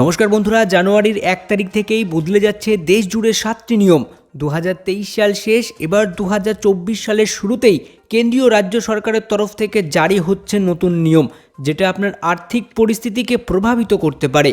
নমস্কার বন্ধুরা, জানুয়ারির এক তারিখ থেকেই বদলে যাচ্ছে দেশ জুড়ে সাতটি নিয়ম। দু হাজার তেইশ সাল শেষ, এবার দু হাজার চব্বিশ সালের শুরুতেই কেন্দ্রীয় রাজ্য সরকারের তরফ থেকে জারি হচ্ছে নতুন নিয়ম, যেটা আপনার আর্থিক পরিস্থিতিকে প্রভাবিত করতে পারে।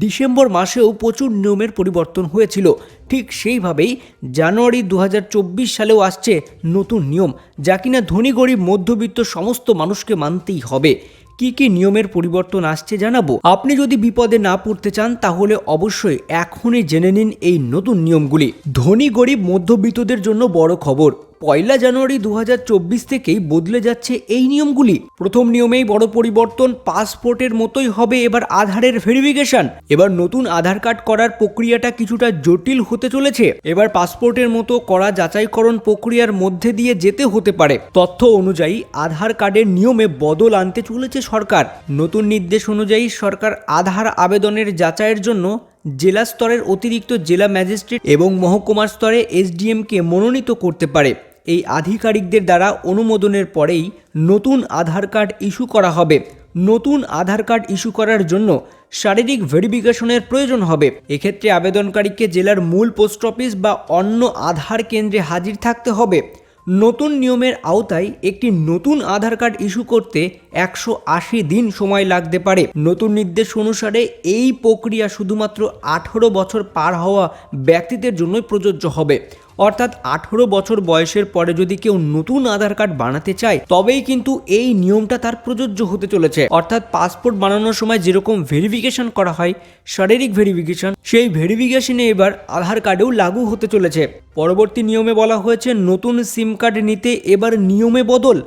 ডিসেম্বর মাসেও প্রচুর নিয়মের পরিবর্তন হয়েছিল। ঠিক সেইভাবেই জানুয়ারি দু হাজার চব্বিশ সালেও আসছে নতুন নিয়ম, যা কিনা ধনী, গরিব, মধ্যবিত্ত সমস্ত মানুষকে মানতেই হবে। কি কি নিয়মের পরিবর্তন আসছে জানাব? আপনি যদি বিপদে না পড়তে চান, তাহলে অবশ্যই এখনই জেনে নিন এই নতুন নিয়মগুলি। ধনী, গরিব, মধ্যবিত্তদের জন্য বড় খবর। পয়লা জানুয়ারি দু হাজার চব্বিশ থেকেই বদলে যাচ্ছে এই নিয়মগুলি। প্রথম নিয়মেই বড় পরিবর্তন, পাসপোর্টের মতোই হবে এবার আধারের ভেরিফিকেশন। এবার নতুন আধার কার্ড করার প্রক্রিয়াটা কিছুটা জটিল হতে চলেছে। এবার পাসপোর্টের মতো করা যাচাইকরণ প্রক্রিয়ার মধ্যে দিয়ে যেতে হতে পারে। তথ্য অনুযায়ী আধার কার্ডের নিয়মে বদল আনতে চলেছে সরকার। নতুন নির্দেশ অনুযায়ী সরকার আধার আবেদনের যাচাইয়ের জন্য জেলা স্তরের অতিরিক্ত জেলা ম্যাজিস্ট্রেট এবং মহকুমা স্তরে এসডিএমকে মনোনীত করতে পারে। এই আধিকারিকদের দ্বারা অনুমোদনের পরেই নতুন আধার কার্ড ইস্যু করা হবে। নতুন আধার কার্ড ইস্যু করার জন্য শারীরিক ভেরিফিকেশনের প্রয়োজন হবে। এক্ষেত্রে আবেদনকারীকে জেলার মূল পোস্ট অফিস বা অন্য আধার কেন্দ্রে হাজির থাকতে হবে। নতুন নিয়মের আওতায় একটি নতুন আধার কার্ড ইস্যু করতে একশো আশি দিন সময় লাগতে পারে। নতুন নির্দেশ অনুসারে এই প্রক্রিয়া শুধুমাত্র আঠেরো বছর পার হওয়া ব্যক্তিদের জন্যই প্রযোজ্য হবে। অর্থাৎ আঠেরো বছর বয়সের পরে যদি কেউ নতুন আধার কার্ড বানাতে চায়, তবেই কিন্তু এই নিয়মটা তার প্রযোজ্য হতে চলেছে। অর্থাৎ পাসপোর্ট বানানোর সময় যেরকম ভেরিফিকেশন করা হয়, শারীরিক ভেরিফিকেশন সেই ভেরিফিকেশনে এবার আধার কার্ডেও লাগু হতে চলেছে। পরবর্তী নিয়মে বলা হয়েছে, নতুন সিম কার্ড নিতে এবার নিয়মে বদল।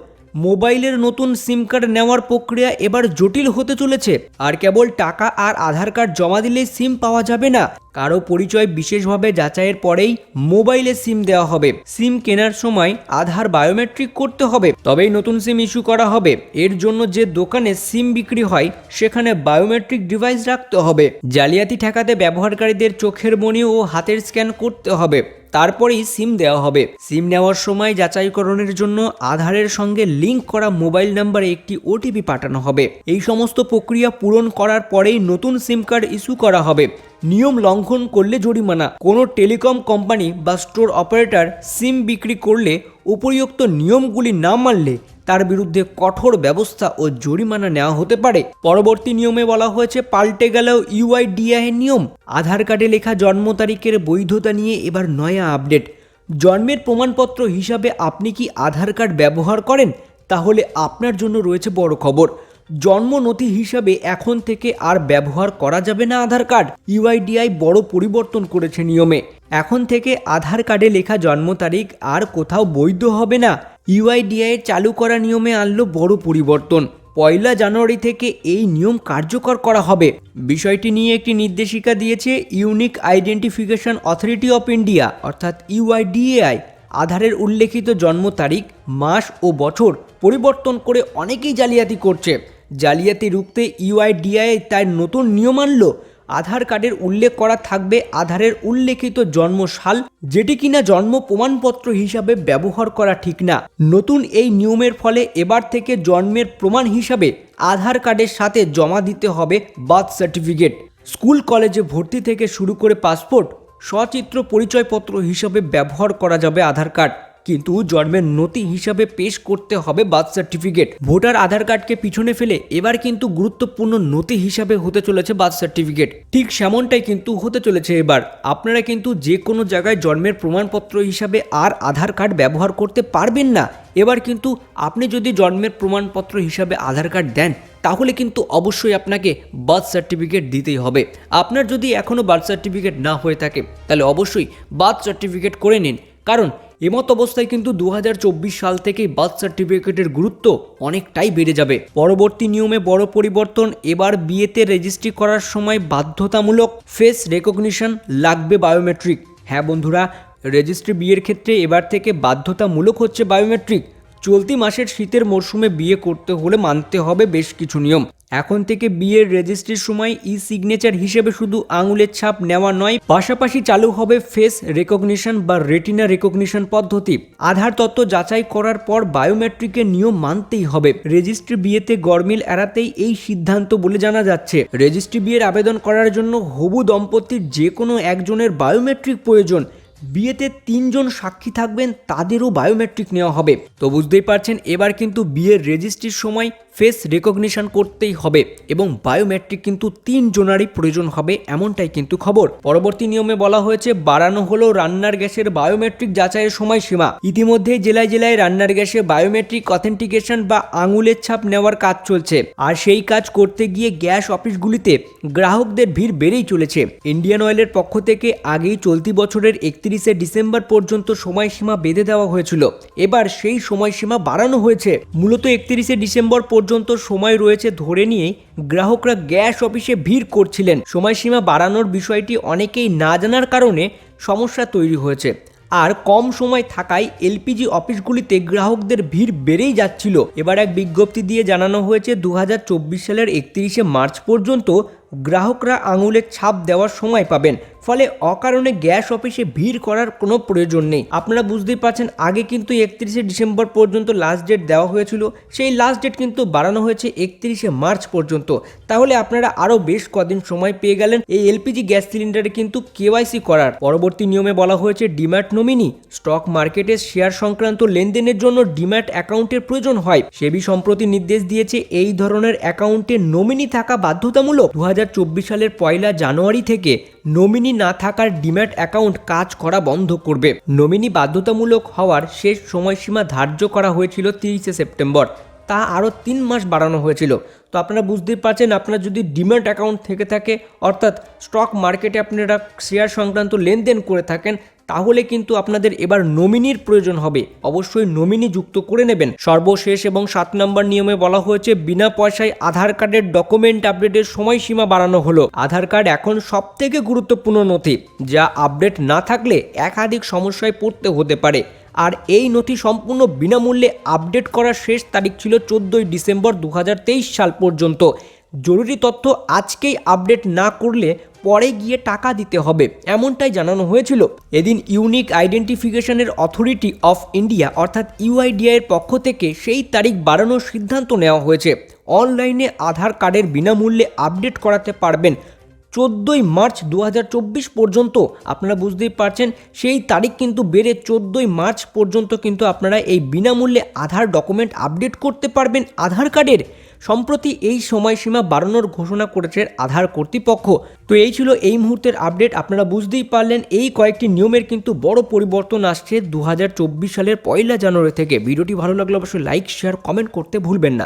মোবাইলের নতুন সিম কার্ড নেওয়ার প্রক্রিয়া এবার জটিল হতে চলেছে। আর কেবল টাকা আর আধার কার্ড জমা দিলেই সিম পাওয়া যাবে না। কারও পরিচয় বিশেষভাবে যাচাইয়ের পরেই মোবাইলে সিম দেওয়া হবে। সিম কেনার সময় আধার বায়োমেট্রিক করতে হবে, তবেই নতুন সিম ইস্যু করা হবে। এর জন্য যে দোকানে সিম বিক্রি হয়, সেখানে বায়োমেট্রিক ডিভাইস রাখতে হবে। জালিয়াতি ঠেকাতে ব্যবহারকারীদের চোখের মনি ও হাতের স্ক্যান করতে হবে। তারপরেই সিম দেওয়া হবে। সিম নেওয়ার সময় যাচাইকরণের জন্য আধারের সঙ্গে লিংক করা মোবাইল নাম্বারে একটি ওটিপি পাঠানো হবে। এই সমস্ত প্রক্রিয়া পূরণ করার পরেই নতুন সিম কার্ড ইস্যু করা হবে। নিয়ম লঙ্ঘন করলে জরিমানা। কোনো টেলিকম কোম্পানি বা স্টোর অপারেটর সিম বিক্রি করলে উপরিউক্ত নিয়মগুলি না মানলে তার বিরুদ্ধে কঠোর ব্যবস্থা ও জরিমানা নেওয়া হতে পারে। পরবর্তী নিয়মে বলা হয়েছে, পাল্টে গেলেও ইউআইডিআই নিয়ম। আধার কার্ডে লেখা জন্ম তারিখের বৈধতা নিয়ে এবার নয়া আপডেট। জন্মের প্রমাণপত্র হিসাবে আপনি কি আধার কার্ড ব্যবহার করেন? তাহলে আপনার জন্য রয়েছে বড় খবর। জন্ম নথি হিসাবে এখন থেকে আর ব্যবহার করা যাবে না আধার কার্ড। ইউআইডিআই বড় পরিবর্তন করেছে নিয়মে। এখন থেকে আধার কার্ডে লেখা জন্ম তারিখ আর কোথাও বৈধ হবে না। ইউআইডিআই চালু করা নিয়মে আনলো বড় পরিবর্তন। পয়লা জানুয়ারি থেকে এই নিয়ম কার্যকর করা হবে। বিষয়টি নিয়ে একটি নির্দেশিকা দিয়েছে unique identification authority of India, অর্থাৎ ইউআইডিএআই। আধারের উল্লেখিত জন্ম তারিখ, মাস ও বছর পরিবর্তন করে অনেকেই জালিয়াতি করছে। জালিয়াতি রুখতে ইউআইডিআই তার নতুন নিয়ম আনল। আধার কার্ডের উল্লেখ করা থাকবে। আধারের উল্লেখিত জন্ম সাল যেটি কিনা জন্ম প্রমাণপত্র হিসাবে ব্যবহার করা ঠিক না। নতুন এই নিয়মের ফলে এবার থেকে জন্মের প্রমাণ হিসাবে আধার কার্ডের সাথে জমা দিতে হবে বার্থ সার্টিফিকেট। স্কুল, কলেজে ভর্তি থেকে শুরু করে পাসপোর্ট, সচিত্র পরিচয়পত্র হিসাবে ব্যবহার করা যাবে আধার কার্ড। কিন্তু জন্মের নথি হিসাবে পেশ করতে হবে বার্থ সার্টিফিকেট। ভোটার আধার কার্ডকে পিছনে ফেলে এবার কিন্তু গুরুত্বপূর্ণ নথি হিসাবে হতে চলেছে বার্থ সার্টিফিকেট। ঠিক সেমনটাই কিন্তু হতে চলেছে এবার। আপনারা কিন্তু যে কোনো জায়গায় জন্মের প্রমাণপত্র হিসাবে আর আধার কার্ড ব্যবহার করতে পারবেন না। এবার কিন্তু আপনি যদি জন্মের প্রমাণপত্র হিসাবে আধার কার্ড দেন, তাহলে কিন্তু অবশ্যই আপনাকে বার্থ সার্টিফিকেট দিতেই হবে। আপনার যদি এখনও বার্থ সার্টিফিকেট না হয়ে থাকে, তাহলে অবশ্যই বার্থ সার্টিফিকেট করে নিন। কারণ এমত অবস্থায় কিন্তু দু হাজার চব্বিশ সাল থেকেই বার্থ সার্টিফিকেটের গুরুত্ব অনেকটাই বেড়ে যাবে। পরবর্তী নিয়মে বড় পরিবর্তন, এবার বিয়েতে রেজিস্ট্রি করার সময় বাধ্যতামূলক ফেস রেকগনিশন লাগবে বায়োমেট্রিক হ্যাঁ বন্ধুরা রেজিস্ট্রি বিয়ের ক্ষেত্রে এবার থেকে বাধ্যতামূলক হচ্ছে বায়োমেট্রিক চলতি মাসের শীতের মরশুমে বিয়ে করতে হলে মানতে হবে বেশ কিছু নিয়ম। এখন থেকে বিয়ের রেজিস্ট্রির সময় ই সিগনেচার হিসেবে শুধু আঙুলের ছাপ নেওয়া নয়, পাশাপাশি চালু হবে ফেস রেকগনিশন বা রেটিনা রেকগনিশন পদ্ধতি। আধার তত্ত্ব যাচাই করার পর বায়োমেট্রিকের নিয়ম মানতেই হবে। রেজিস্ট্রি বিয়েতে গরমিল এড়াতেই এই সিদ্ধান্ত বলে জানা যাচ্ছে। রেজিস্ট্রি বিয়ের আবেদন করার জন্য হবু দম্পতির যে কোনো একজনের বায়োমেট্রিক প্রয়োজন। বিয়েতে তিনজন সাক্ষী থাকবেন তাদেরও বায়োমেট্রিক নেওয়া হবে। তো বুঝতেই পারছেন, এবার কিন্তু বিয়ের রেজিস্ট্রির সময় ফেস রেকগনিশন করতেই হবে এবং বায়োমেট্রিক কিন্তু তিনজনারই প্রয়োজন হবে এমনটাই কিন্তু খবর। পরবর্তী নিয়মে বলা হয়েছে, বাড়ানো হলো রান্নার গ্যাসের বায়োমেট্রিক যাচাইয়ের সময়সীমা। ইতিমধ্যে জেলায় জেলায় রান্নার গ্যাসে বায়োমেট্রিক অথেন্টিকেশন বা আঙুলের ছাপ নেওয়ার কাজ চলছে। আর সেই কাজ করতে গিয়ে গ্যাস অফিসগুলিতে গ্রাহকদের ভিড় বেড়েই চলেছে। ইন্ডিয়ান অয়েলের পক্ষ থেকে আগেই চলতি বছরের একত্রিশে ডিসেম্বর পর্যন্ত সময়সীমা বেঁধে দেওয়া হয়েছিল। এবার সেই সময়সীমা বাড়ানো হয়েছে। মূলত একত্রিশে ডিসেম্বর পর্যন্ত সময় রয়েছে ধরে নিয়েই গ্রাহকরা গ্যাস অফিসে ভিড় করছিলেন। সময়সীমা বাড়ানোর বিষয়টি অনেকেই না জানার কারণে সমস্যা তৈরি হয়েছে। আর কম সময় থাকায় এলপিজি অফিসগুলিতে গ্রাহকদের ভিড় বেড়েই যাচ্ছিল। এবার এক বিজ্ঞপ্তি দিয়ে জানানো হয়েছে দু হাজার চব্বিশ সালের একত্রিশে মার্চ পর্যন্ত গ্রাহকরা আঙুলের ছাপ দেওয়ার সময় পাবেন, ফলে অকারণে গ্যাস অফিসে ভিড় করার কোনো প্রয়োজন নেই। আপনারা বুঝতেই পারছেন, আগে কিন্তু একত্রিশে ডিসেম্বর পর্যন্ত লাস্ট ডেট দেওয়া হয়েছিল, সেই লাস্ট ডেট কিন্তু বাড়ানো হয়েছে একত্রিশে মার্চ পর্যন্ত। তাহলে আপনারা আরও বেশ কদিন সময় পেয়ে গেলেন এই এলপিজি গ্যাস সিলিন্ডারে কিন্তু কেওয়াইসি করার। পরবর্তী নিয়মে বলা হয়েছে, ডিম্যাট নমিনি, স্টক মার্কেটে শেয়ার সংক্রান্ত লেনদেনের জন্য ডিম্যাট অ্যাকাউন্টের প্রয়োজন হয়। সেবি সম্প্রতি নির্দেশ দিয়েছে, এই ধরনের অ্যাকাউন্টে নমিনি থাকা বাধ্যতামূলক। দু হাজার সালের পয়লা জানুয়ারি থেকে নমিনি না থাকার ডিম্যাট অ্যাকাউন্ট কাজ করা বন্ধ করবে। নমিনি বাধ্যতামূলক হওয়ার শেষ সময়সীমা ধার্য করা হয়েছিল তিরিশে সেপ্টেম্বর। তা আরও তিন মাস বাড়ানো হয়েছিল। তো আপনারা বুঝতেই পারছেন, আপনার যদি ডিম্যাট অ্যাকাউন্ট থেকে থাকে, অর্থাৎ স্টক মার্কেটে আপনারা শেয়ার সংক্রান্ত লেনদেন করে থাকেন তাহলে কিন্তু আপনাদের এবার নমিনির প্রয়োজন হবে। অবশ্যই নমিনি যুক্ত করে নেবেন। সর্বশেষ এবং সাত নম্বর নিয়মে বলা হয়েছে, বিনা পয়সায় আধার কার্ডের ডকুমেন্ট আপডেটের সময়সীমা বাড়ানো হলো। আধার কার্ড এখন সব থেকে গুরুত্বপূর্ণ নথি, যা আপডেট না থাকলে একাধিক সমস্যায় পড়তে হতে পারে। আর এই নথি সম্পূর্ণ বিনামূল্যে আপডেট করার শেষ তারিখ ছিল চোদ্দোই ডিসেম্বর দু হাজার তেইশ সাল পর্যন্ত। জরুরি তথ্য আজকেই আপডেট না করলে পরে গিয়ে টাকা দিতে হবে, এমনটাই জানানো হয়েছিল। এদিন ইউনিক আইডেন্টিফিকেশনের অথরিটি অফ ইন্ডিয়া অর্থাৎ ইউআইডিআই এর পক্ষ থেকে সেই তারিখ বাড়ানোর সিদ্ধান্ত নেওয়া হয়েছে। অনলাইনে আধার কার্ডের বিনামূল্যে আপডেট করাতে পারবেন। চোদ্দোই মার্চ দু হাজার চব্বিশ পর্যন্ত, আপনারা বুঝতেই পারছেন, সেই তারিখ কিন্তু বেড়ে চোদ্দোই মার্চ পর্যন্ত কিন্তু আপনারা এই বিনামূল্যে আধার ডকুমেন্ট আপডেট করতে পারবেন আধার কার্ডের। সম্প্রতি এই সময়সীমা বাড়ানোর ঘোষণা করেছে আধার কর্তৃপক্ষ। তো এই ছিল এই মুহূর্তের আপডেট। আপনারা বুঝতেই পারলেন, এই কয়েকটি নিয়মের কিন্তু বড় পরিবর্তন আসছে দু হাজার চব্বিশ সালের পয়লা জানুয়ারি থেকে। ভিডিওটি ভালো লাগলে অবশ্যই লাইক শেয়ার কমেন্ট করতে ভুলবেন না।